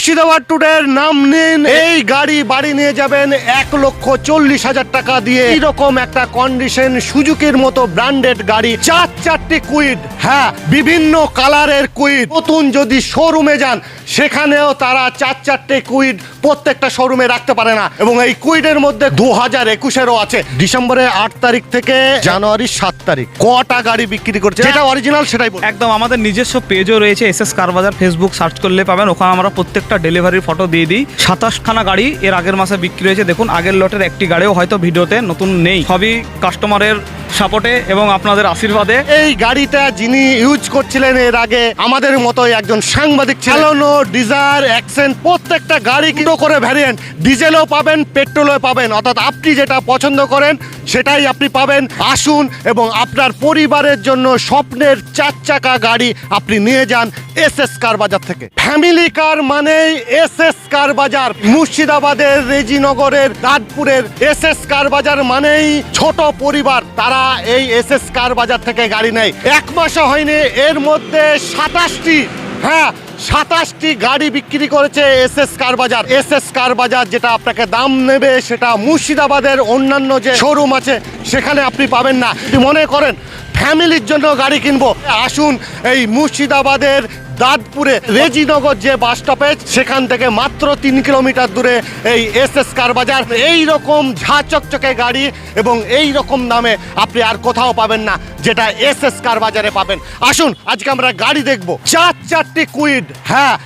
মুর্শিদাবাদ টুডের নাম নিন। এই গাড়ি বাড়ি নিয়ে যাবেন এক লক্ষ চল্লিশ হাজার টাকা দিয়ে। এরকম একটা কন্ডিশন সুজুকির মতো ব্র্যান্ডেড গাড়ি, চার চারটি কুইড হ্যাঁ বিভিন্ন কালারের কুইড নতুন যদি শোরুমে যান, সেখানেও তারা চার চারটে কুইড প্রত্যেকটা শোরুমে রাখতে পারে না। এবং এই কুইডের মধ্যে দু হাজার একুশেরও আছে। ডিসেম্বরের আট তারিখ থেকে জানুয়ারির সাত তারিখ। কটা গাড়ি বিক্রি করছে? যেটা অরিজিনাল সেটাই একদম, আমাদের নিজস্ব পেজও রয়েছে S S car bazaar Facebook search করলে পাবেন। ওখানে আমরা প্রত্যেকটা ডেলিভারির ফটো দিয়ে দিই। সাতাশখানা গাড়ি এর আগের মাসে বিক্রি হয়েছে। দেখুন, আগের লটের একটি গাড়িও হয়তো ভিডিওতে নতুন নেই। সবই কাস্টমারের সাপোর্টে এবং আপনাদের আশীর্বাদে। এই গাড়িটা যিনি ইউজ করছিলেন এর আগে, আমাদের মতোই একজন সাংবাদিক চালানো ডিজার অ্যাকসেন্ট প্রত্যেকটা গাড়ি কিলো করে ভ্যারিয়েন্ট ডিজেলও পাবেন, পেট্রোলও পাবেন। অর্থাৎ আপনি যেটা পছন্দ করেন, সেটাই আপনি পাবেন। আসুন এবং আপনার পরিবারের জন্য স্বপ্নের চার চাকা গাড়ি আপনি নিয়ে যান এস এস কার বাজার থেকে। ফ্যামিলি কার মানেই এস এস কার বাজার। মুর্শিদাবাদের, রেজিনগরের, দাঁতপুরের এস এস কার বাজার মানেই ছোট পরিবার। তারা এই এস এস কার বাজার থেকে গাড়ি নেয়? এক মাসও হয়নি, এর মধ্যে সাতাশটি হ্যাঁ সাতাশটি গাড়ি বিক্রি করেছে এস এস কার বাজার। এস এস কার বাজার যেটা আপনাকে দাম নেবে সেটা মুর্শিদাবাদের অন্যান্য যে শোরুম আছে, সেখানে আপনি পাবেন না। মনে করেন ফ্যামিলির জন্য গাড়ি কিনবো। আসুন এই মুর্শিদাবাদের দাঁতপুরে রেজিনগর যে বাস স্টপেজ, সেখান থেকে মাত্র তিন কিলোমিটার দূরে এই এস এস কার বাজার। এই রকম ঝা চকচকে গাড়ি এবং এই রকম দামে আপনি আর কোথাও পাবেন না, যেটা এস এস কার বাজারে পাবেন। আসুন, আজকে আমরা গাড়ি দেখব। চার চারটি কুইড। হ্যাঁ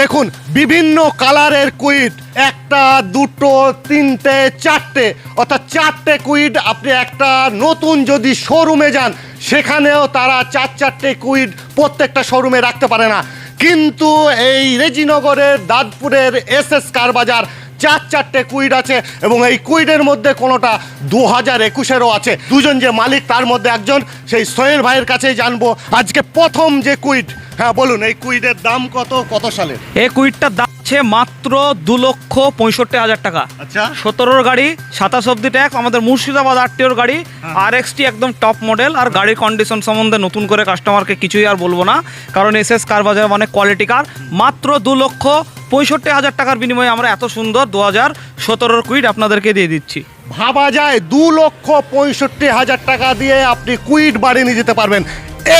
দেখুন, বিভিন্ন কালারের কুইড। একটা, দুটো, তিনটে, চারটে। অর্থাৎ চারটে কুইড আপনি একটা নতুন যদি শোরুমে যান সেখানেও তারা চার চারটে কুইড প্রত্যেকটা শোরুমে রাখতে পারে না। কিন্তু এই রেজিনগরের, দাঁতপুরের এস এস কারবাজার চার চারটে কুইড আছে এবং এই কুইডের মধ্যে কোনোটা দু হাজার একুশেরও আছে। দুজন যে মালিক, তার মধ্যে একজন, সেই সোহেল ভাইয়ের কাছেই জানব। আজকে প্রথম যে কুইড হ্যাঁ বলুন এই কুইডের দাম কত কত সালে? এই কুইটটার দাম আছে মাত্র দু লক্ষ পঁয়ষট্টি হাজার টাকা। আচ্ছা। সতেরোর গাড়ি সাতাশ অব্দি ট্যাক্স আমাদের মুর্শিদাবাদ আরটিওর গাড়ি আর এক্সটি একদম টপ মডেল আর গাড়ির কন্ডিশন সম্বন্ধে নতুন করে কাস্টমারকে কিছুই আর বলব না কারণ এস এস কার বাজার মানে কোয়ালিটি কার মাত্র দু লক্ষ পঁয়ষট্টি হাজার টাকার বিনিময়ে আমরা এত সুন্দর দু হাজার সতেরোর কুইট আপনাদেরকে দিয়ে দিচ্ছি। ভাবা যায় দু লক্ষ পঁয়ষট্টি হাজার টাকা দিয়ে আপনি কুইট বাড়ি নিয়ে যেতে পারবেন।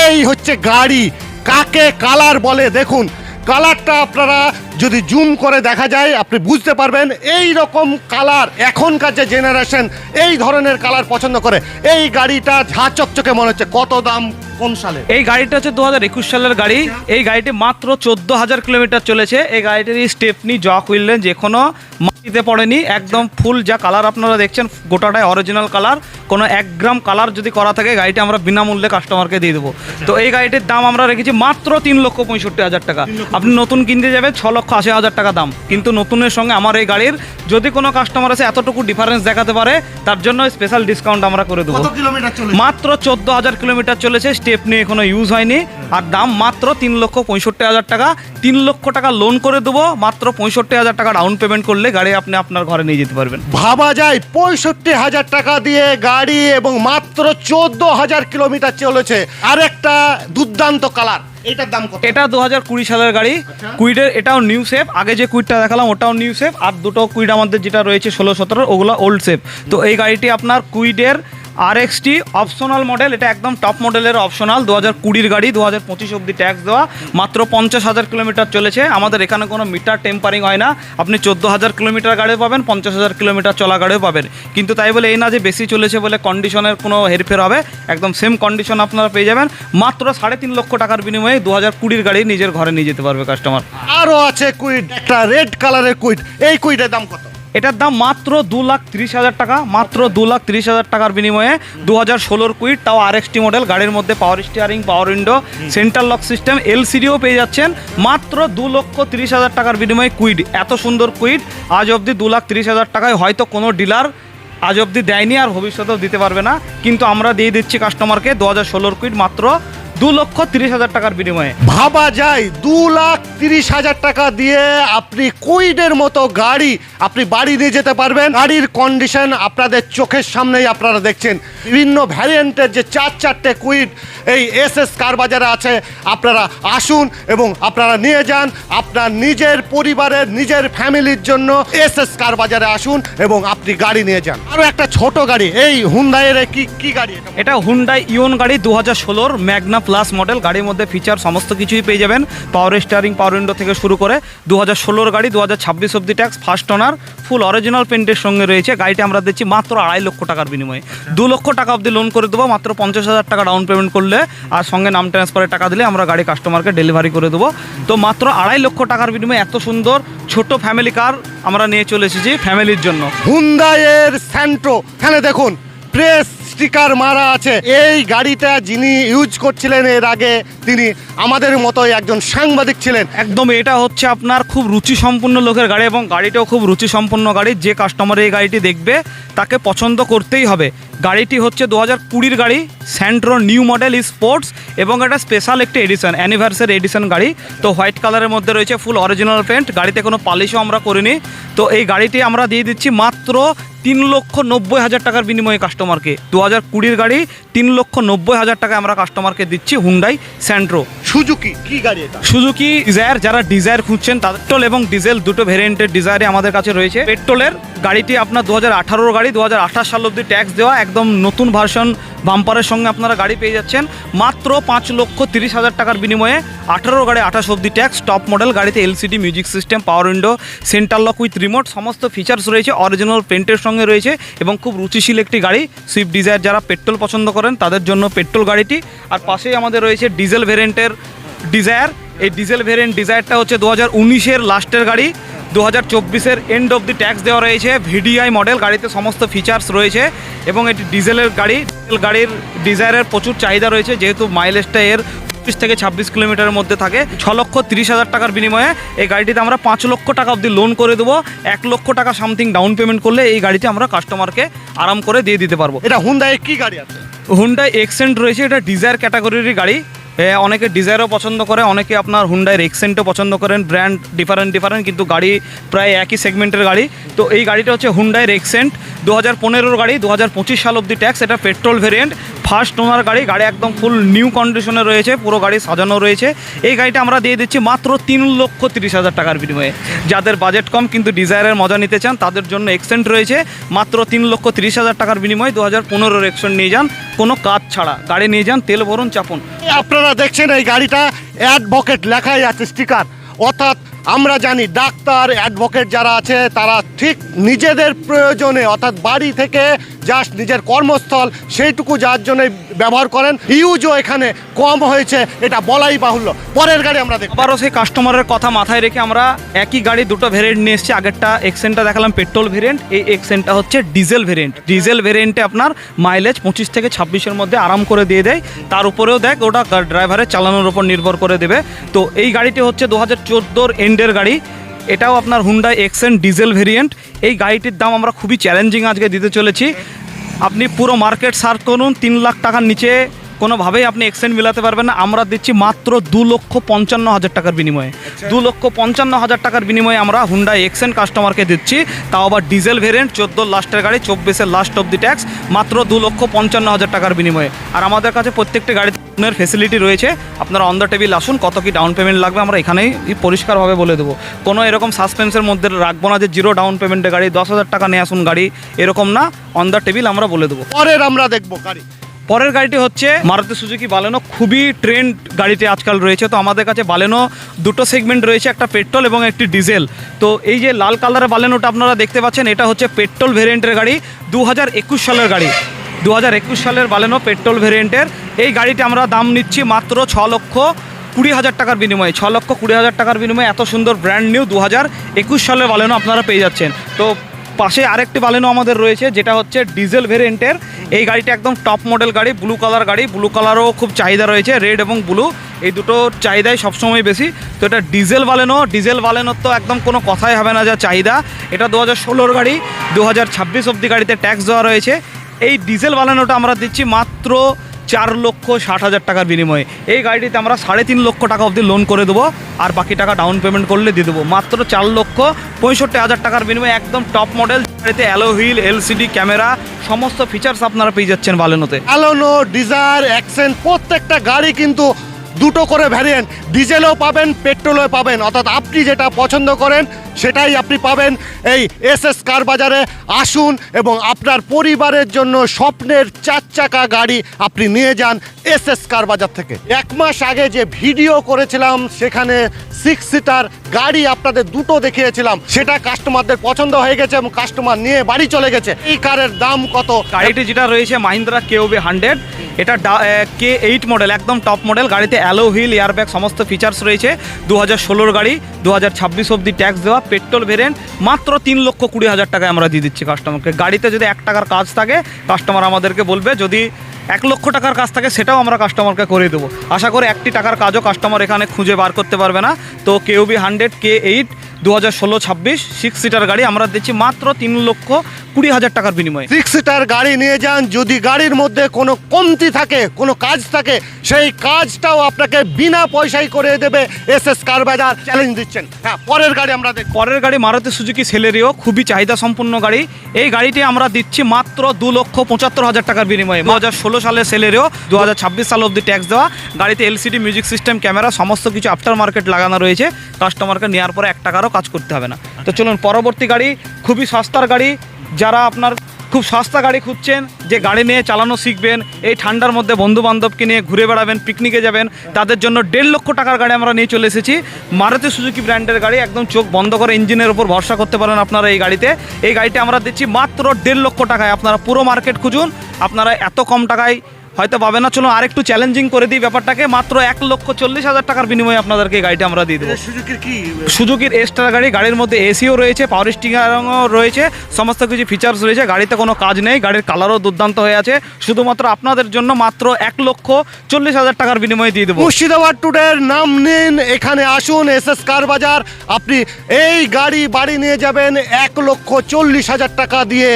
এই হচ্ছে গাড়ি কাকে কালার বলে? দেখুন কালারটা আপনারা যদি জুম করে দেখা যায় আপনি বুঝতে পারবেন এই রকম কালার এখনকার যে জেনারেশন এই ধরনের কালার পছন্দ করে। এই গাড়িটা ঝা চকচকে মনে হচ্ছে কত দাম কোন সালে? এই গাড়িটা হচ্ছে দু হাজার একুশ সালের গাড়ি। এই গাড়িটি মাত্র চোদ্দ হাজার কিলোমিটার চলেছে। এই গাড়িটির স্টেপনি জক হুইলেন যে কোনো মাটিতে পড়েনি একদম ফুল যা কালার আপনারা দেখছেন গোটাটাই অরিজিনাল কালার। কোনো এক গ্রাম কালার যদি করা থাকে গাড়িটি আমরা বিনামূল্যে কাস্টমারকে দিয়ে দেবো। তো এই গাড়িটির দাম আমরা রেখেছি মাত্র তিন লক্ষ পঁয়ষট্টি হাজার টাকা। আপনি নতুন কিনতে যাবেন ছ লক্ষ আশি হাজার টাকা দাম। কিন্তু নতুনের সঙ্গে আমার এই গাড়ির যদি কোনো কাস্টমার আছে এতটুকু ডিফারেন্স দেখাতে পারে তার জন্য স্পেশাল ডিসকাউন্ট আমরা করে দেবো। মাত্র চোদ্দ হাজার কিলোমিটার চলেছে স্টেপ নিয়ে এখনও ইউজ হয়নি। আর দাম মাত্র তিন লক্ষ পঁয়ষট্টি হাজার টাকা। তিন লক্ষ টাকা লোন করে দেবো মাত্র পঁয়ষট্টি হাজার টাকা ডাউন পেমেন্ট করলে গাড়ি আপনি আপনার ঘরে নিয়ে যেতে পারবেন। ভাবা যায় পঁয়ষট্টি হাজার টাকা দিয়ে গাড়ি এবং মাত্র চোদ্দ হাজার কিলোমিটার চলেছে। আর একটা দুর্দান্ত কালার এটার দাম কত? এটা দু হাজার কুড়ি সালের গাড়ি। কুইডের এটাও নিউ সেফ আগে যে কুইডটা দেখালাম ওটাও নিউ সেফ আর দুটো কুইড আমাদের যেটা রয়েছে ষোলো সতেরো ওগুলো ওল্ড সেফ তো এই গাড়িটি আপনার কুইডের আর এক্সটি অপশনাল মডেল এটা একদম টপ মডেলের অপশনাল দু হাজার কুড়ির গাড়ি দু হাজার পঁচিশ অব্দি ট্যাক্স দেওয়া, মাত্র পঞ্চাশ হাজার কিলোমিটার চলেছে। আমাদের এখানে কোনো মিটার টেম্পারিং হয় না। আপনি চোদ্দ হাজার কিলোমিটার গাড়িও পাবেন, পঞ্চাশ হাজার কিলোমিটার চলা গাড়িও পাবেন। কিন্তু তাই বলে এই না যে বেশি চলেছে বলে কন্ডিশনের কোনো হেরফের হবে, একদম সেম কন্ডিশন আপনারা পেয়ে যাবেন। মাত্র সাড়ে তিন লক্ষ টাকার বিনিময়ে দু হাজার কুড়ির গাড়ি নিজের ঘরে নিয়ে যেতে পারবে কাস্টমার আরও আছে কুইড একটা রেড কালারের কুইড এই কুইডের দাম কত? এটার দাম মাত্র দু লাখ তিরিশ হাজার টাকা, মাত্র দু লাখ তিরিশ হাজার টাকার বিনিময়ে দু হাজার ষোলোর কুইট, তাও আর এক্সটি মডেল, গাড়ির মধ্যে power steering power window central lock system এলসিডিও পেয়ে যাচ্ছেন। মাত্র দু লক্ষ তিরিশ হাজার টাকার বিনিময়ে কুইড এত সুন্দর কুইড আজ অবধি দু লাখ তিরিশ হাজার টাকায় হয়তো কোনো ডিলার আজ অবধি দেয়নি আর ভবিষ্যতেও দিতে পারবে না। কিন্তু আমরা দিয়ে দিচ্ছি কাস্টমারকে দু হাজার ষোলোর কুইট, মাত্র দু লক্ষ তিরিশ হাজার টাকার বিনিময়ে। ভাবা যায়, দু লাখ তিরিশ হাজার টাকা দিয়ে আপনি কুইডের মতো গাড়ি আপনি বাড়ি নিয়ে যেতে পারবেন। গাড়ির কন্ডিশন আপনাদের চোখের সামনেই আপনারা দেখছেন। বিভিন্ন ভ্যারিয়েন্টের যে চার চারটে কুইড এই এস এস কার বাজারে আছে, আপনারা আসুন এবং আপনারা নিয়ে যান আপনার নিজের পরিবারের, নিজের ফ্যামিলির জন্য এস এস কার বাজারে আসুন এবং আপনি গাড়ি নিয়ে যান। আরও একটা ছোট গাড়ি, এই হুন্দাইয়ের কি কি গাড়ি এটা? হুন্ডাই ইওন গাড়ি দু হাজার ষোলোর ম্যাগনা প্লাস মডেল গাড়ির মধ্যে ফিচার সমস্ত কিছুই পেয়ে যাবেন। পাওয়ার স্টারিং পাওয়ার উইন্ডো থেকে শুরু করে দু হাজার ষোলোর গাড়ি দু হাজার ছাব্বিশ অব্দি tax first owner full original পেন্টের সঙ্গে রয়েছে। গাড়িটা আমরা দিচ্ছি মাত্র আড়াই লক্ষ টাকার বিনিময়ে। দু লক্ষ টাকা অবধি লোন করে দেবো, মাত্র পঞ্চাশ হাজার টাকা ডাউন পেমেন্ট করলে আর সঙ্গে নাম ট্রান্সফারের টাকা দিলে আমরা গাড়ি কাস্টমারকে ডেলিভারি করে দেবো। তো মাত্র আড়াই লক্ষ টাকার বিনিময়ে এত সুন্দর ছোট ফ্যামিলি কার আমরা নিয়ে চলে এসেছি ফ্যামিলির জন্য। হুন্দাইয়ের স্যান্ট্রো এখানে দেখুন প্রেস স্টিকার মারা আছে। এই গাড়িটা যিনি ইউজ করছিলেন এর আগে তিনি আমাদের মতোই একজন সাংবাদিক ছিলেন। একদম এটা হচ্ছে আপনার খুব রুচি সম্পন্ন লোকের গাড়ি এবং গাড়িটাও খুব রুচি সম্পন্ন গাড়ি। যে কাস্টমার এই গাড়িটি দেখবে তাকে পছন্দ করতেই হবে। গাড়িটি হচ্ছে দু হাজার কুড়ির গাড়ি স্যান্ট্রো নিউ মডেল স্পোর্টস এবং এটা স্পেশাল একটি এডিশন অ্যানিভার্সারি এডিশন গাড়ি। তো হোয়াইট কালারের মধ্যে রয়েছে ফুল অরিজিনাল পেন্ট গাড়িতে কোনো পালিশও আমরা করিনি। তো এই গাড়িটি আমরা দিয়ে দিচ্ছি মাত্র তিন লক্ষ নব্বই হাজার টাকার বিনিময়ে কাস্টমারকে দু হাজার কুড়ির গাড়ি তিন লক্ষ নব্বই হাজার টাকা আমরা কাস্টমারকে দিচ্ছি হুন্ডাই স্যান্ট্রো সুজুকি কি গাড়ি এটা? সুজুকি ডিজায়ার যারা ডিজায়ার খুঁজছেন পেট্রোল এবং ডিজেল দুটো ভেরিয়েন্টের ডিজায়ারে আমাদের কাছে রয়েছে। পেট্রোলের গাড়িটি আপনার দু হাজার আঠারোর গাড়ি দু হাজার আঠাশ সাল অব্দি ট্যাক্স দেওয়া একদম নতুন ভার্সন বাম্পারের সঙ্গে আপনারা গাড়ি পেয়ে যাচ্ছেন। মাত্র পাঁচ লক্ষ তিরিশ হাজার টাকার বিনিময়ে আঠারো গাড়ি, আঠাশ অব্দি ট্যাক্স, টপ মডেল গাড়িতে LCD, music system, power window, centre lock with remote, সমস্ত ফিচার্স রয়েছে অরিজিনাল পেন্টের সঙ্গে রয়েছে এবং খুব রুচিশীল একটি গাড়ি সুইফট ডিজায়ার যারা পেট্রোল পছন্দ করেন তাদের জন্য পেট্রোল গাড়িটি। আর পাশেই আমাদের রয়েছে ডিজেল ভেরিয়েন্টের ডিজায়ার এই ডিজেল ভেরিয়েন্ট ডিজায়ারটা হচ্ছে দু হাজার উনিশের লাস্টের গাড়ি দু হাজার চব্বিশের এন্ড অফ দি ট্যাক্স দেওয়া রয়েছে ভিডিআই মডেল গাড়িতে সমস্ত ফিচার্স রয়েছে এবং এটি ডিজেলের গাড়ি ডিজেল গাড়ির ডিজায়ারের প্রচুর চাহিদা রয়েছে যেহেতু মাইলেজটা এর পঁচিশ থেকে ছাব্বিশ কিলোমিটারের মধ্যে থাকে। ছ লক্ষ তিরিশ হাজার টাকার বিনিময়ে এই গাড়িটিতে আমরা পাঁচ লক্ষ টাকা অবধি লোন করে দেবো এক লক্ষ টাকা সামথিং ডাউন পেমেন্ট করলে এই গাড়িটি আমরা কাস্টমারকে আরাম করে দিয়ে দিতে পারব। এটা হুন্দাইয়ের কি গাড়ি আছে? হুন্ডাই এক্সেন্ট রয়েছে এটা ডিজায়ার ক্যাটাগরির গাড়ি। অনেকে ডিজায়ারও পছন্দ করে, অনেকে আপনার হুন্ডাইয়ের এক্সেন্টও পছন্দ করেন ব্র্যান্ড ডিফারেন্ট ডিফারেন্ট কিন্তু গাড়ি প্রায় একই সেগমেন্টের গাড়ি। তো এই গাড়িটা হচ্ছে হুন্ডাইয়ের এক্সেন্ট দু হাজার পনেরোর গাড়ি দু হাজার পঁচিশ সাল অব্দি ট্যাক্স এটা পেট্রোল ভেরিয়েন্ট ফার্স্ট ওনার গাড়ি গাড়ি একদম ফুল নিউ কন্ডিশনে রয়েছে, পুরো গাড়ি সাজানো রয়েছে। এই গাড়িটা আমরা দিয়ে দিচ্ছি মাত্র তিন লক্ষ তিরিশ হাজার টাকার বিনিময়ে। যাদের বাজেট কম কিন্তু ডিজায়ারের মজা নিতে চান, তাদের জন্য এক্সেন্ট রয়েছে, মাত্র তিন লক্ষ তিরিশ হাজার টাকার বিনিময়ে দু হাজার পনেরোর এক্সেন্ট নিয়ে যান, কোনো কাজ ছাড়া। গাড়ি নিয়ে যান, তেল ভরুন, চাপুন। আপনারা দেখছেন এই গাড়িটা অ্যাডভোকেট লেখাই আছে স্টিকার। অর্থাৎ আমরা জানি ডাক্তার, অ্যাডভোকেট যারা আছে, তারা ঠিক নিজেদের প্রয়োজনে, অর্থাৎ বাড়ি থেকে জাস্ট নিজের কর্মস্থল, সেইটুকু যার জন্য ব্যবহার করেন ইউজও এখানে কম হয়েছে, এটা বলাই বাহুল্য। পরের গাড়ি আমরা দেখব। আবারও সেই কাস্টমারের কথা মাথায় রেখে আমরা একই গাড়ি দুটো ভেরিয়েন্ট নিয়ে এসেছি। আগেরটা এক্সেনটা দেখালাম পেট্রোল ভেরিয়েন্ট এই এক্সেন্টটা হচ্ছে ডিজেল ভেরিয়েন্ট ডিজেল ভেরিয়েন্টে আপনার মাইলেজ পঁচিশ থেকে ছাব্বিশের মধ্যে আরাম করে দিয়ে দেয়। তার উপরেও দেখ, ওটা ড্রাইভারের চালানোর উপর নির্ভর করে দেবে। তো এই গাড়িটি হচ্ছে দু হাজার চোদ্দোর এন্ডের গাড়ি। এটাও আপনার হুন্ডাই এক্সেন ডিজেল ভেরিয়েন্ট এই গাড়িটির দাম আমরা খুবই চ্যালেঞ্জিং আজকে দিতে চলেছি। আপনি পুরো মার্কেট সার্চ করুন, তিন লাখ টাকার নিচে কোনোভাবেই আপনি এক্সচেঞ্জ মিলাতে পারবেন না। আমরা দিচ্ছি মাত্র দু লক্ষ পঞ্চান্ন হাজার টাকার বিনিময়ে। দু লক্ষ পঞ্চান্ন হাজার টাকার বিনিময়ে আমরা হুন্ডা এক্সেন কাস্টমারকে দিচ্ছি। তাও আবার ডিজেল ভেরিয়েন্ট চোদ্দ লাস্টের গাড়ি চব্বিশের লাস্ট অব দি ট্যাক্স মাত্র দু লক্ষ পঞ্চান্ন হাজার টাকার বিনিময়ে। আর আমাদের কাছে প্রত্যেকটি গাড়িতে লোনের ফেসিলিটি রয়েছে। আপনারা অন দ্য টেবিল আসুন কত কি ডাউন পেমেন্ট লাগবে আমরা এখানেই পরিষ্কারভাবে বলে দেবো। কোনো এরকম সাসপেন্সের মধ্যে রাখব না যে জিরো ডাউন পেমেন্টের গাড়ি দশ হাজার টাকা নিয়ে আসুন গাড়ি এরকম না। অন দ্য টেবিল আমরা বলে দেবো। পরের আমরা দেখব গাড়ি। পরের গাড়িটি হচ্ছে মারুতি সুজুকি বালেনো, খুবই ট্রেন্ড গাড়িতে আজকাল রয়েছে। তো আমাদের কাছে বালেনো দুটো সেগমেন্ট রয়েছে, একটা পেট্রোল এবং একটি ডিজেল তো এই যে লাল কালারের বালেনোটা আপনারা দেখতে পাচ্ছেন, এটা হচ্ছে পেট্রোল ভেরিয়েন্টের গাড়ি দু হাজার একুশ সালের গাড়ি। দু হাজার একুশ সালের বালেনো পেট্রোল ভেরিয়েন্টের এই গাড়িটি আমরা দাম নিচ্ছি মাত্র ছ লক্ষ কুড়ি হাজার টাকার বিনিময়ে। ছ লক্ষ কুড়ি হাজার টাকার বিনিময়ে এত সুন্দর ব্র্যান্ড নিউ দু হাজার একুশ সালের বালেনো আপনারা পেয়ে যাচ্ছেন। তো পাশে আরেকটি বালেনো আমাদের রয়েছে, যেটা হচ্ছে ডিজেল ভেরিয়েন্টের এই গাড়িটা একদম টপ মডেল গাড়ি ব্লু কালার গাড়ি। ব্লু কালারও খুব চাহিদা রয়েছে রেড এবং ব্লু এই দুটো চাহিদাই সবসময় বেশি। তো এটা ডিজেল বালেনো ডিজেল বালেনোর তো একদম কোনো কথাই হবে না যা চাহিদা। এটা দু হাজার ষোলোর গাড়ি দু হাজার ছাব্বিশ অব্দি গাড়িতে ট্যাক্স দেওয়া রয়েছে। এই ডিজেল বালেনোটা আমরা দিচ্ছি মাত্র চার লক্ষ ষাট হাজার টাকার বিনিময়ে। এই গাড়িটিতে আমরা সাড়ে তিন লক্ষ টাকা অবধি লোন করে দেবো আর বাকি টাকা ডাউন পেমেন্ট করলে দিয়ে দেবো। মাত্র চার লক্ষ পঁয়ষট্টি হাজার টাকার বিনিময়ে একদম টপ মডেল গাড়িতে অ্যালো হুইল এলসিডি ক্যামেরা সমস্ত ফিচার্স আপনারা পেয়ে যাচ্ছেন বালেনোতে। অ্যালোনো ডিজায়ার অ্যাকসেন্ট প্রত্যেকটা গাড়ি কিন্তু দুটো করে ভ্যারিয়েন্ট ডিজেলও পাবেন পেট্রোলও পাবেন। অর্থাৎ আপনি যেটা পছন্দ করেন, সেটাই আপনি পাবেন। এই এস এস কার বাজারে আসুন এবং আপনার পরিবারের জন্য স্বপ্নের চার চাকা গাড়ি আপনি নিয়ে যান এস এস কার বাজার থেকে। এক মাস আগে যে ভিডিও করেছিলাম, সেখানে সিক্স সিটার গাড়ি আপনাদের দুটো দেখিয়েছিলাম। সেটা কাস্টমারদের পছন্দ হয়ে গেছে এবং কাস্টমার নিয়ে বাড়ি চলে গেছে। এই কারের দাম কত? গাড়িটি যেটা রয়েছে মাহিন্দ্রা কেওবি হান্ড্রেড এটা কে এইট মডেল একদম টপ মডেল গাড়িতে অ্যালো হুইল এয়ারব্যাগ সমস্ত ফিচার্স রয়েছে। দু হাজার ষোলোর গাড়ি দু হাজার ছাব্বিশ অব্দি ট্যাক্স দেওয়া পেট্রোল ভেরিয়েন্ট মাত্র তিন লক্ষ কুড়ি হাজার টাকায় আমরা দিয়ে দিচ্ছি কাস্টমারকে গাড়িতে যদি এক টাকার কাজ থাকে কাস্টমার আমাদেরকে বলবে, যদি এক লক্ষ টাকার কাজ থাকে, সেটাও আমরা কাস্টমারকে করে দেবো। আশা করি একটি টাকার কাজও কাস্টমার এখানে খুঁজে বার করতে পারবে না। তো কেওবি হান্ড্রেড কে এইট দু হাজার ষোলো ছাব্বিশ সিক্স সিটার গাড়ি আমরা দিচ্ছি, মাত্র তিন লক্ষ কুড়ি হাজার টাকার বিনিময়ে। সিক্স সিটার গাড়ি নিয়ে যান যদি গাড়ির মধ্যে কোনো কমতি থাকে কোনো কাজ থাকে সেই কাজটাও আপনাকে বিনা পয়সায় করে দেবে এস এস কার বাজার চ্যালেঞ্জ দিচ্ছেন। হ্যাঁ পরের গাড়ি আমরা দেখব। পরের গাড়ি মারুতি সুজুকি সেলেরিও খুবই চাহিদা সম্পন্ন গাড়ি। এই গাড়িটি আমরা দিচ্ছি মাত্র দু লক্ষ পঁচাত্তর হাজার টাকার বিনিময়ে। দু হাজার ষোলো সালে সেলেরিও দু হাজার ছাব্বিশ সাল অবধি ট্যাক্স দেওয়া। গাড়িতে এলসিডি মিউজিক সিস্টেম ক্যামেরা সমস্ত কিছু আফটার মার্কেট লাগানো রয়েছে। কাস্টমারকে নেওয়ার পরে এক টাকারও কাজ করতে হবে না। তো চলুন পরবর্তী গাড়ি খুবই সস্তার গাড়ি। যারা আপনার খুব সস্তা গাড়ি খুঁজছেন, যে গাড়ি নিয়ে চালানো শিখবেন, এই ঠান্ডার মধ্যে বন্ধু বান্ধবকে নিয়ে ঘুরে বেড়াবেন পিকনিকে যাবেন, তাদের জন্য দেড় লক্ষ টাকার গাড়ি আমরা নিয়ে চলে এসেছি। মারুতি সুজুকি ব্র্যান্ডের গাড়ি, একদম চোখ বন্ধ করে ইঞ্জিনের উপর ভরসা করতে পারেন আপনারা এই গাড়িতে। এই গাড়িটা আমরা দিচ্ছি মাত্র দেড় লক্ষ টাকায়। আপনারা পুরো মার্কেট খুঁজুন, আপনারা এত কম টাকায় হয়তো পাবে না চলো আরেকটু চ্যালেঞ্জিং করে দিই ব্যাপারটাকে। মাত্র এক লক্ষ চল্লিশ হাজার টাকার বিনিময়ে আপনাদেরকে গাড়িটা আমরা দিয়ে দেবো। সুজুকির কি? সুজুকির এক্সট্রা গাড়ি গাড়ির মধ্যে এসিও রয়েছে পাওয়ার স্টিয়ারিংও রয়েছে সমস্ত কিছু ফিচার্স রয়েছে গাড়িতে কোনো কাজ নেই গাড়ির কালারও দুর্দান্ত হয়ে আছে। শুধুমাত্র আপনাদের জন্য মাত্র এক লক্ষ চল্লিশ হাজার টাকার বিনিময়ে দিয়ে দেবো। মুর্শিদাবাদ টুডের নাম নিন এখানে আসুন এস এস কার বাজার আপনি এই গাড়ি বাড়ি নিয়ে যাবেন এক লক্ষ চল্লিশ হাজার টাকা দিয়ে।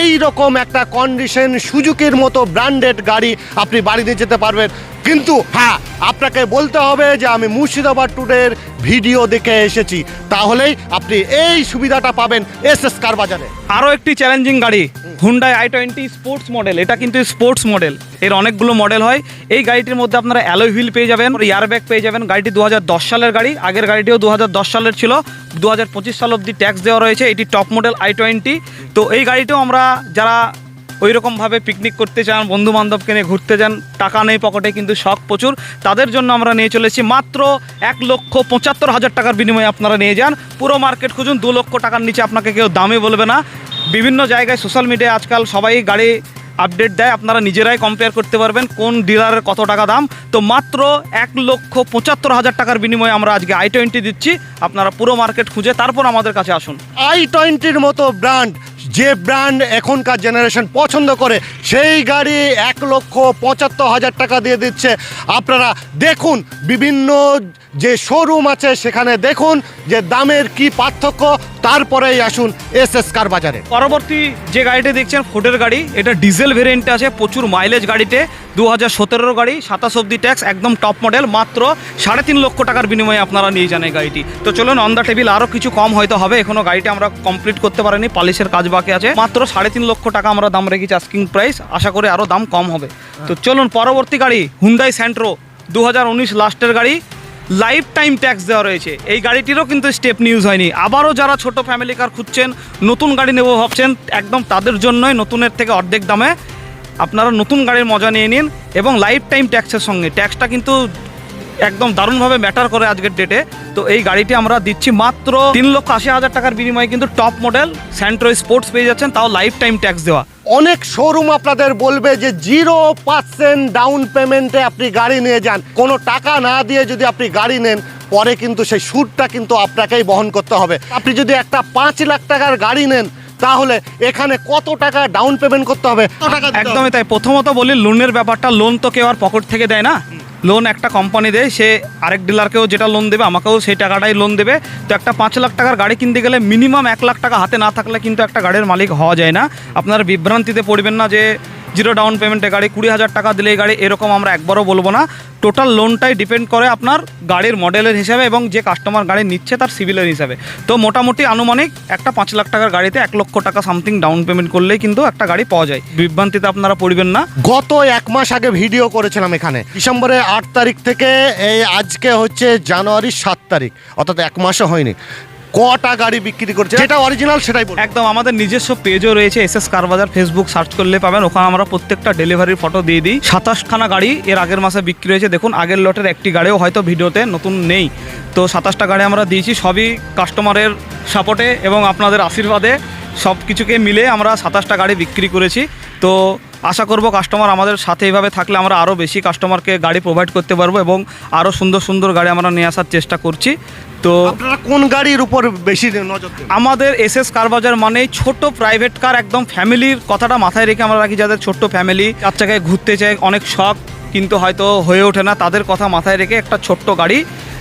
এই রকম একটা কন্ডিশন সুজুকির মতো ব্র্যান্ডেড গাড়ি আপনি বাড়ি নিয়ে যেতে পারবেন। কিন্তু হ্যাঁ আপনাকে বলতে হবে যে আমি মুর্শিদাবাদ ট্যুরের ভিডিও দেখে এসেছি। তাহলেই আপনি এই সুবিধাটা পাবেন এস এস কার বাজারে। আরও একটি চ্যালেঞ্জিং গাড়ি Hyundai i twenty sports model এটা কিন্তু স্পোর্টস মডেল এর অনেকগুলো মডেল হয়। এই গাড়িটির মধ্যে আপনারা অ্যালোই হুইল পেয়ে যাবেন ইয়ারব্যাগ পেয়ে যাবেন। গাড়িটি দু হাজার দশ সালের গাড়ি। আগের গাড়িটিও দু হাজার দশ সালের ছিল। দু হাজার পঁচিশ সাল অবধি ট্যাক্স দেওয়া রয়েছে। এটি টপ মডেল আই টোয়েন্টি তো এই গাড়িটাও আমরা যারা ওই রকমভাবে পিকনিক করতে চান বন্ধু বান্ধবকে নিয়ে ঘুরতে যান, টাকা নেই পকেটে কিন্তু শখ প্রচুর। তাদের জন্য আমরা নিয়ে চলেছি মাত্র এক লক্ষ পঁচাত্তর হাজার টাকার বিনিময়ে আপনারা নিয়ে যান। পুরো মার্কেট খুঁজুন, দু লক্ষ টাকার নিচে আপনাকে কেউ দামে বলবে না। বিভিন্ন জায়গায় সোশ্যাল মিডিয়ায় আজকাল সবাই গাড়ি আপডেট দেয়, আপনারা নিজেরাই কম্পেয়ার করতে পারবেন কোন ডিলারের কত টাকা দাম। তো মাত্র এক লক্ষ পঁচাত্তর হাজার টাকার বিনিময়ে আমরা আজকে আই টোয়েন্টি দিচ্ছি। আপনারা পুরো মার্কেট খুঁজে তারপর আমাদের কাছে আসুন। আই টোয়েন্টির মতো ব্র্যান্ড যে ব্র্যান্ড এখনকার জেনারেশন পছন্দ করে, সেই গাড়ি এক লক্ষ পঁচাত্তর হাজার টাকা দিয়ে দিচ্ছে। আপনারা দেখুন, বিভিন্ন যে শোরুম আছে, সেখানে দেখুন যে দামের কি পার্থক্য, তারপরেই আসুন এস এস কার বাজারে। পরবর্তী যে গাড়িটি দেখছেন ফোর্ডের গাড়ি, এটা ডিজেল ভেরিয়েন্টে আছে, প্রচুর মাইলেজ গাড়িতে দু হাজার সতেরোর গাড়ি, সাতাশ অব্দি ট্যাক্স একদম টপ মডেল মাত্র সাড়ে তিন লক্ষ টাকার বিনিময়ে আপনারা নিয়ে যান এই গাড়িটি। তো চলুন অন দ্য টেবিল আরও কিছু কম হয়তো হবে এখনও গাড়িটা আমরা কমপ্লিট করতে পারিনি, পালিশের কাজ বাকি আছে। মাত্র সাড়ে তিন লক্ষ টাকা আমরা দাম রেখেছি আস্কিং প্রাইস আশা করি আরও দাম কম হবে। তো চলুন, পরবর্তী গাড়ি হুন্ডাই স্যান্ট্রো দু লাস্টের গাড়ি। লাইফ টাইম ট্যাক্স দেওয়া রয়েছে। এই গাড়িটিরও কিন্তু স্টেপ নিউজ হয়নি। আবারও যারা ছোট ফ্যামিলি কার খুঁজছেন, নতুন গাড়ি নেব ভাবছেন, একদম তাদের জন্যই নতুনের থেকে অর্ধেক দামে আপনারা নতুন গাড়ির মজা নিয়ে নিন এবং লাইফ টাইম ট্যাক্সের সঙ্গে। ট্যাক্সটা কিন্তু একদম দারুণভাবে ম্যাটার করে আজকের ডেটে তো এই গাড়িটি আমরা দিচ্ছি মাত্র তিন লক্ষ আশি হাজার টাকার বিনিময়ে কিন্তু টপ মডেল স্যান্ট্রো স্পোর্টস পেয়ে যাচ্ছেন তাও লাইফ টাইম ট্যাক্স দেওয়া। অনেক শোরুম আপনাদের বলবে যে জিরো পার্সেন্ট ডাউন পেমেন্টে আপনি গাড়ি নিয়ে যান। কোনো টাকা না দিয়ে যদি আপনি গাড়ি নেন পরে কিন্তু সেই সুদটা কিন্তু আপনাকেই বহন করতে হবে। আপনি যদি একটা পাঁচ লাখ টাকার গাড়ি নেন তাহলে এখানে কত টাকা ডাউন পেমেন্ট করতে হবে? কত টাকা হবে? একদমই তাই। প্রথমত বলি লোনের ব্যাপারটা লোন তো কেউ আর পকেট থেকে দেয় না। লোন একটা কোম্পানি দেয়, সে আরেক ডিলারকেও যেটা লোন দেবে, আমাকেও সেই টাকাটাই লোন দেবে। তো একটা পাঁচ লাখ টাকার গাড়ি কিনতে গেলে মিনিমাম এক লাখ টাকা হাতে না থাকলে কিন্তু একটা গাড়ির মালিক হওয়া যায় না। আপনার বিভ্রান্তিতে পড়বেন না যে জিরো ডাউন পেমেন্টে গাড়ি, কুড়ি হাজার টাকা দিলে গাড়ি, এরকম আমরা একবারও বলব না। টোটাল লোনটাই ডিপেন্ড করে আপনার গাড়ির মডেলের হিসাবে এবং যে কাস্টমার গাড়ি নিচ্ছে তার সিভিলের হিসাবে। তো মোটামুটি আনুমানিক একটা পাঁচ লাখ টাকার গাড়িতে এক লক্ষ টাকা সামথিং ডাউন পেমেন্ট করলেই কিন্তু একটা গাড়ি পাওয়া যায়। বিভ্রান্তিতে আপনারা পড়বেন না। গত এক মাস আগে ভিডিও করেছিলাম এখানে। ডিসেম্বরের আট তারিখ থেকে এই আজকে হচ্ছে জানুয়ারির সাত তারিখ। অর্থাৎ এক মাসও হয়নি। কটা গাড়ি বিক্রি করছে? যেটা অরিজিনাল সেটাই একদম আমাদের নিজস্ব পেজও রয়েছে S S car bazaar Facebook search করলে পাবেন। ওখানে আমরা প্রত্যেকটা ডেলিভারির ফটো দিয়ে দিই। সাতাশখানা গাড়ি এর আগের মাসে বিক্রি হয়েছে। দেখুন আগের লটের একটি গাড়িও হয়তো ভিডিওতে নতুন নেই। তো সাতাশটা গাড়ি আমরা দিয়েছি সবই কাস্টমারের সাপোর্টে এবং আপনাদের আশীর্বাদে সব কিছুকে মিলে আমরা সাতাশটা গাড়ি বিক্রি করেছি। তো আশা করব কাস্টমার আমাদের সাথে এইভাবে থাকলে আমরা আরও বেশি কাস্টমারকে গাড়ি প্রোভাইড করতে পারব এবং আরও সুন্দর সুন্দর গাড়ি আমরা নিয়ে আসার চেষ্টা করছি। তো আপনারা কোন গাড়ির উপর বেশি নজর দেন? আমাদের এস এস কারবাজার মানে ছোট প্রাইভেট কার একদম ফ্যামিলির কথাটা মাথায় রেখে আমরা রাখি যাদের ছোট্ট ফ্যামিলি চার চাকায় ঘুরতে চায় অনেক শখ কিন্তু হয়তো হয়ে ওঠে না তাদের কথা মাথায় রেখে একটা ছোট্ট গাড়ি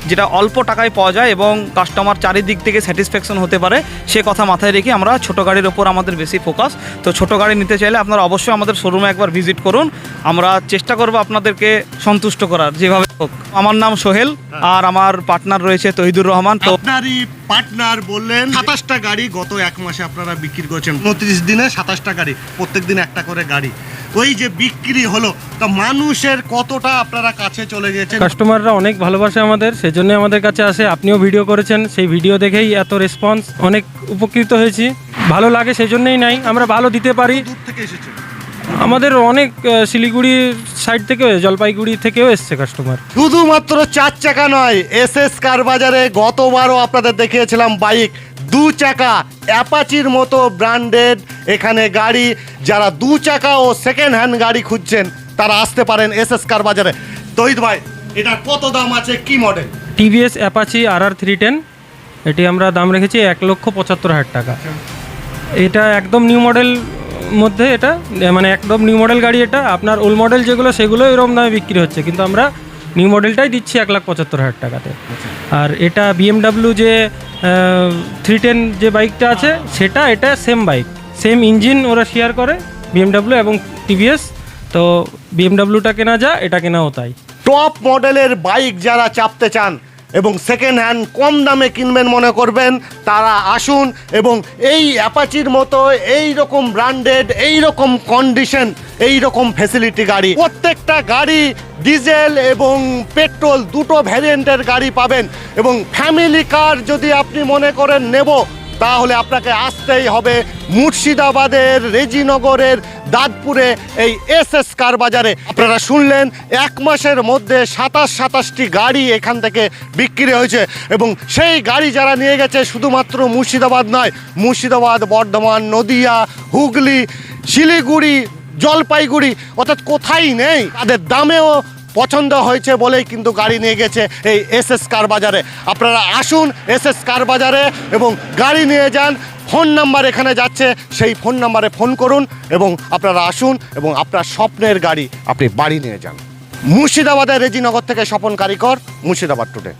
যেটা অল্প টাকায় পাওয়া যায় এবং কাস্টমার চারিদিক থেকে স্যাটিসফ্যাকশন হতে পারে, সে কথা মাথায় রেখে আমরা ছোট গাড়ির ওপর আমাদের বেশি ফোকাস তো ছোট গাড়ি নিতে চাইলে আপনারা অবশ্যই আমাদের শোরুমে একবার ভিজিট করুন। আমরা চেষ্টা করব আপনাদেরকে সন্তুষ্ট করার, যেভাবে হোক। আমার নাম সোহেল আর আমার পার্টনার রয়েছে তহিদুর রহমান। তো আপনারই পার্টনার বললেন, সাতাশটা গাড়ি গত এক মাসে আপনারা বিক্রি করেছেন। উনত্রিশ দিনে সাতাশটা গাড়ি প্রত্যেক দিন একটা করে গাড়ি। ওই যে বিক্রি হলো তা মানুষের কতটা আপনারা কাছে চলে গেছেন? কাস্টমাররা অনেক ভালোবাসে আমাদের সেজন্য আমাদের কাছে আসে। আপনিও ভিডিও করেছেন সেই ভিডিও দেখেই এত রেসপন্স অনেক উপকৃত হয়েছি। ভালো লাগে সেই জন্যই নাই আমরা ভালো দিতে পারি। দূর থেকে এসেছে। আমাদের অনেক শিলিগুড়ি সাইড থেকেও জলপাইগুড়ি থেকেও এসছে কাস্টমার শুধুমাত্র চার চাকা নয় এস এস কার বাজারে গতবারও আপনাদের দেখিয়েছিলাম বাইক দু চাকা অ্যাপাচির মতো ব্র্যান্ডেড এখানে গাড়ি। যারা দু চাকা ও সেকেন্ড হ্যান্ড গাড়ি খুঁজছেন তারা আসতে পারেন এস এস কার বাজারে। তহিদ ভাই এটা কত দাম আছে? কি model TVS Apache R R three ten এটি আমরা দাম রেখেছি এক লক্ষ পঁচাত্তর হাজার টাকা। এটা একদম নিউ মডেল মধ্যে এটা মানে একদম নিউ মডেল গাড়ি এটা। আপনার ওল্ড মডেল যেগুলো সেগুলো এরকম দামে বিক্রি হচ্ছে। কিন্তু আমরা নিউ মডেলটাই দিচ্ছি এক লাখ পঁচাত্তর হাজার টাকাতে। আর এটা বিএমডাব্লিউ যে থ্রি টেন যে বাইকটা আছে, সেটা এটা সেম বাইক সেম ইঞ্জিন ওরা শেয়ার করে বিএমডাব্লিউ এবং টিভিএস তো বিএমডাব্লিউটা কেনা যা, এটা কেনাও তাই। টপ মডেলের বাইক যারা চাপতে চান এবং সেকেন্ড হ্যান্ড কম দামে কিনবেন মনে করবেন, তারা আসুন এবং এই অ্যাপাচির মতো এই রকম ব্র্যান্ডেড এই রকম কন্ডিশন এই রকম ফেসিলিটি গাড়ি, প্রত্যেকটা গাড়ি ডিজেল এবং পেট্রোল দুটো ভ্যারিয়েন্টের গাড়ি পাবেন এবং ফ্যামিলি কার যদি আপনি মনে করেন নেব তাহলে আপনাকে আসতেই হবে মুর্শিদাবাদের রেজিনগরের দাঁতপুরে এই এস এস কার বাজারে। আপনারা শুনলেন, এক মাসের মধ্যে সাতাশ সাতাশটি গাড়ি এখান থেকে বিক্রি হয়েছে এবং সেই গাড়ি যারা নিয়ে গেছে শুধুমাত্র মুর্শিদাবাদ নয়, মুর্শিদাবাদ, বর্ধমান, নদিয়া, হুগলি, শিলিগুড়ি, জলপাইগুড়ি, অর্থাৎ কোথায় নেই, তাদের দামেও পছন্দ হয়েছে বলেই কিন্তু গাড়ি নিয়ে গেছে এই এস এস কার বাজারে। আপনারা আসুন এস এস কার বাজারে এবং গাড়ি নিয়ে যান। ফোন নাম্বার এখানে যাচ্ছে, সেই ফোন নাম্বারে ফোন করুন এবং আপনারা আসুন এবং আপনার স্বপ্নের গাড়ি আপনি বাড়ি নিয়ে যান। মুর্শিদাবাদের রেজিনগর থেকে স্বপন কারিকর, মুর্শিদাবাদ টুডে।